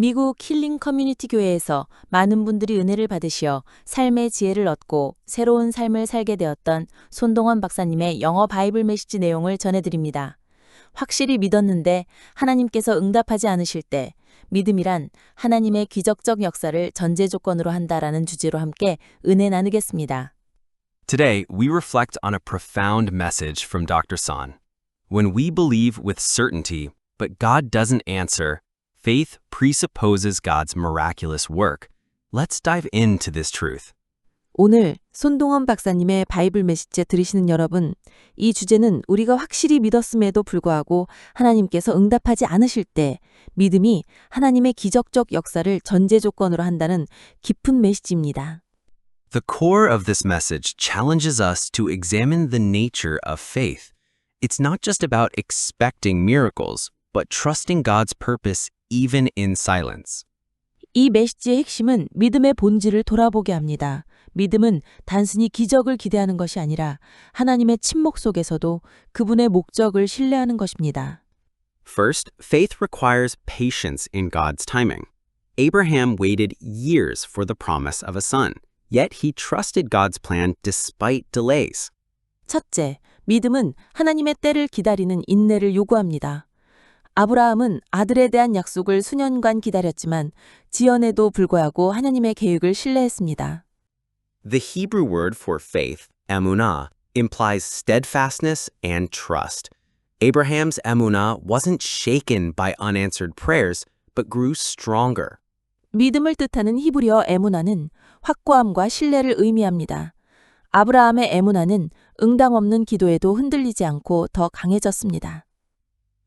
미국 힐링 커뮤니티 교회에서 많은 분들이 은혜를 받으시어 삶의 지혜를 얻고 새로운 삶을 살게 되었던 손동원 박사님의 영어 바이블 메시지 내용을 전해드립니다. 확실히 믿었는데 하나님께서 응답하지 않으실 때 믿음이란 하나님의 기적적 역사를 전제 조건으로 한다라는 주제로 함께 은혜 나누겠습니다. Today, we reflect on a profound message from Dr. San. When we believe with certainty, but God doesn't answer, faith presupposes God's miraculous work. Let's dive into this truth. 오늘 손동원 박사님의 바이블 메시지 들으시는 여러분, 이 주제는 우리가 확실히 믿었음에도 불구하고 하나님께서 응답하지 않으실 때 믿음이 하나님의 기적적 역사를 전제 조건으로 한다는 깊은 메시지입니다. The core of this message challenges us to examine the nature of faith. It's not just about expecting miracles, but trusting God's purpose even in silence. 이 메시지의 핵심은 믿음의 본질을 돌아보게 합니다. 믿음은 단순히 기적을 기대하는 것이 아니라 하나님의 침묵 속에서도 그분의 목적을 신뢰하는 것입니다. First, faith requires patience in God's timing. Abraham waited years for the promise of a son, yet he trusted God's plan despite delays. 첫째, 믿음은 하나님의 때를 기다리는 인내를 요구합니다. 아브라함은 아들에 대한 약속을 수년간 기다렸지만 지연에도 불구하고 하나님의 계획을 신뢰했습니다. The Hebrew word for faith, emunah, implies steadfastness and trust. Abraham's emunah wasn't shaken by unanswered prayers, but grew stronger. 믿음을 뜻하는 히브리어 에무나는 확고함과 신뢰를 의미합니다. 아브라함의 에무나는 응당 없는 기도에도 흔들리지 않고 더 강해졌습니다.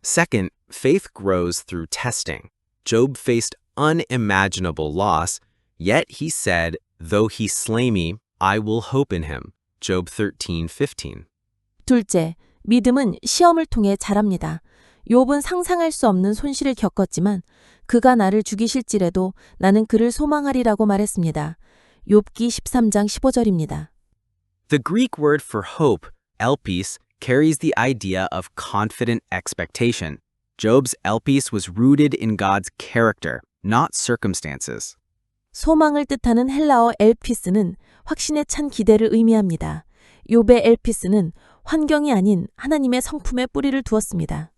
Second, faith grows through testing. Job faced unimaginable loss, yet he said, Though he slay me, I will hope in him. Job 13:15. 둘째, 믿음은 시험을 통해 자랍니다. 욥은 상상할 수 없는 손실을 겪었지만 그가 나를 죽이실지라도 나는 그를 소망하리라고 말했습니다. 욥기 13장 15절입니다. The Greek word for hope, elpis, carries the idea of confident expectation. Job's elpis was rooted in God's character, not circumstances. 소망을 뜻하는 헬라어 엘피스는 확신에 찬 기대를 의미합니다. 욥의 엘피스는 환경이 아닌 하나님의 성품에 뿌리를 두었습니다.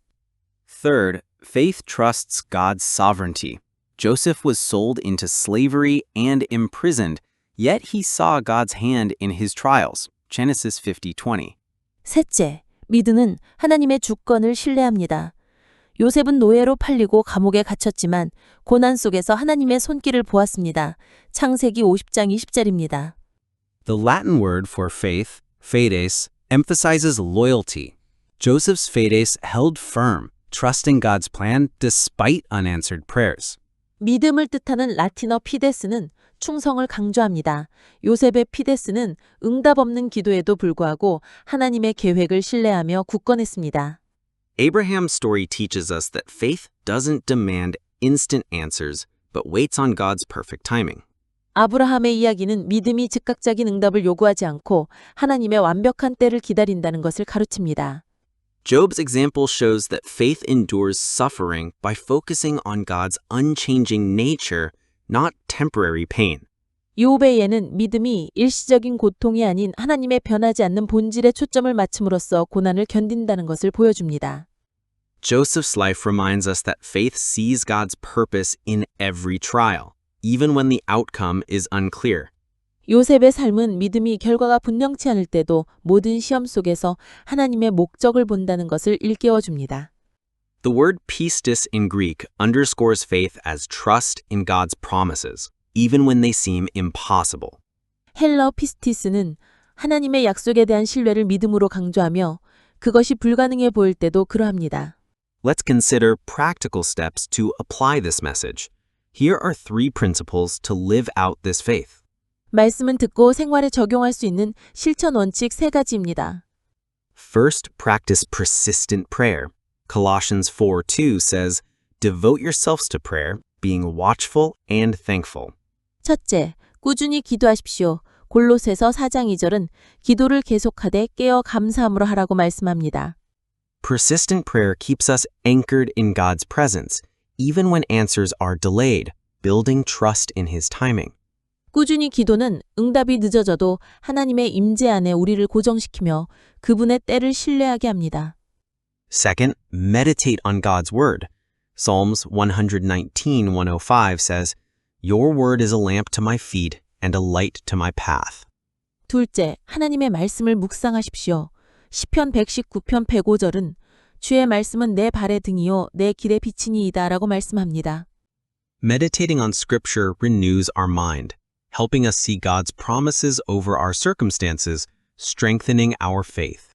Third, faith trusts God's sovereignty. Joseph was sold into slavery and imprisoned, yet he saw God's hand in his trials. Genesis 50:20. 셋째, 믿음은 하나님의 주권을 신뢰합니다. 요셉은 노예로 팔리고 감옥에 갇혔지만 고난 속에서 하나님의 손길을 보았습니다. 창세기 50장 20절입니다. The Latin word for faith, fides, emphasizes loyalty. Joseph's fides held firm, trusting God's plan despite unanswered prayers. 믿음을 뜻하는 라틴어 피데스는 충성을 강조합니다. 요셉의 피데스는 응답 없는 기도에도 불구하고 하나님의 계획을 신뢰하며 굳건했습니다. Abraham's story teaches us that faith doesn't demand instant answers, but waits on God's perfect timing. 아브라함의 이야기는 믿음이 즉각적인 응답을 요구하지 않고 하나님의 완벽한 때를 기다린다는 것을 가르칩니다. Job's example shows that faith endures suffering by focusing on God's unchanging nature, not temporary pain. 요업의 예는 믿음이 일시적인 고통이 아닌 하나님의 변하지 않는 본질에 초점을 맞춤으로써 고난을 견딘다는 것을 보여줍니다. Joseph's life reminds us that faith sees God's purpose in every trial, even when the outcome is unclear. 요셉의 삶은 믿음이 결과가 분명치 않을 때도 모든 시험 속에서 하나님의 목적을 본다는 것을 일깨워 줍니다. The word pistis in Greek underscores faith as trust in God's promises, even when they seem impossible. 헬러 피스티스는 하나님의 약속에 대한 신뢰를 믿음으로 강조하며 그것이 불가능해 보일 때도 그러합니다. Let's consider practical steps to apply this message. Here are three principles to live out this faith. 말씀은 듣고 생활에 적용할 수 있는 실천 원칙 세 가지입니다. First, practice persistent prayer. Colossians 4 2 says, Devote yourselves to prayer, being watchful and thankful. 첫째, 꾸준히 기도하십시오. 골로새서 4장 2절은 기도를 계속하되 깨어 감사함으로 하라고 말씀합니다. Persistent prayer keeps us anchored in God's presence, even when answers are delayed, building trust in His timing. 꾸준히 기도는 응답이 늦어져도 하나님의 임재 안에 우리를 고정시키며 그분의 때를 신뢰하게 합니다. Second, meditate on God's Word. Psalms 119, 105 says, Your word is a lamp to my feet and a light to my path. 둘째, 하나님의 말씀을 묵상하십시오. 시편 119편 105절은 주의 말씀은 내 발의 등이요 내 길의 빛이니이다라고 말씀합니다. Meditating on Scripture renews our mind, helping us see God's promises over our circumstances, strengthening our faith.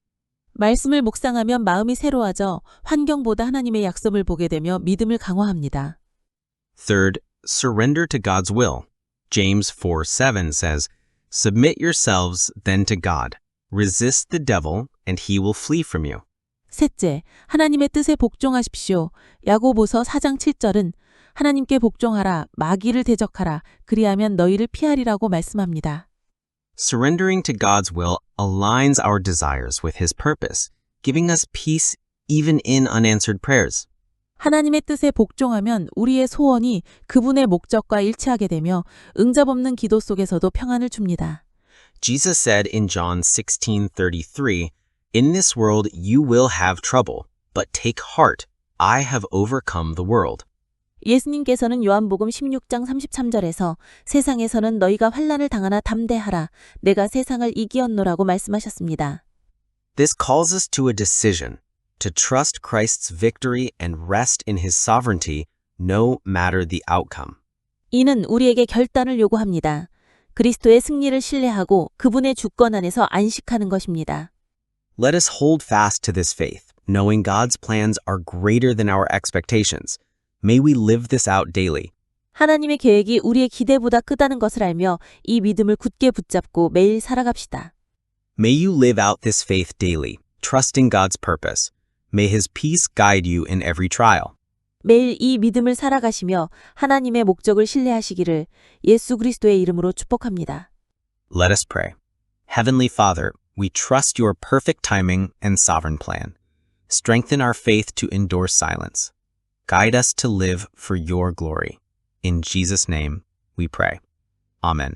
말씀을 묵상하면 마음이 새로워져 환경보다 하나님의 약속을 보게 되며 믿음을 강화합니다. Third, surrender to God's will. James 4 7 says, Submit yourselves then to God. Resist the devil, and he will flee from you. 셋째, 하나님의 뜻에 복종하십시오. 야고보서 4장 7절은 하나님께 복종하라, 마귀를 대적하라, 그리하면 너희를 피하리라고 말씀합니다. Surrendering to God's will aligns our desires with his purpose, giving us peace even in unanswered prayers. 하나님의 뜻에 복종하면 우리의 소원이 그분의 목적과 일치하게 되며 응답 없는 기도 속에서도 평안을 줍니다. Jesus said in John 16:33, "In this world you will have trouble, but take heart, I have overcome the world." 예수님께서는 요한복음 16장 33절에서 세상에서는 너희가 환란을 당하나 담대하라 내가 세상을 이기었노라고 말씀하셨습니다. This calls us to a decision to trust Christ's victory and rest in his sovereignty no matter the outcome. 이는 우리에게 결단을 요구합니다. 그리스도의 승리를 신뢰하고 그분의 주권 안에서 안식하는 것입니다. Let us hold fast to this faith, knowing God's plans are greater than our expectations. May we live this out daily. 하나님의 계획이 우리의 기대보다 크다는 것을 알며 이 믿음을 굳게 붙잡고 매일 살아갑시다. May you live out this faith daily, trusting God's purpose. May his peace guide you in every trial. 매일 이 믿음을 살아가시며 하나님의 목적을 신뢰하시기를 예수 그리스도의 이름으로 축복합니다. Let us pray. Heavenly Father, we trust your perfect timing and sovereign plan. Strengthen our faith to endure silence. Guide us to live for your glory. In Jesus' name, we pray. Amen.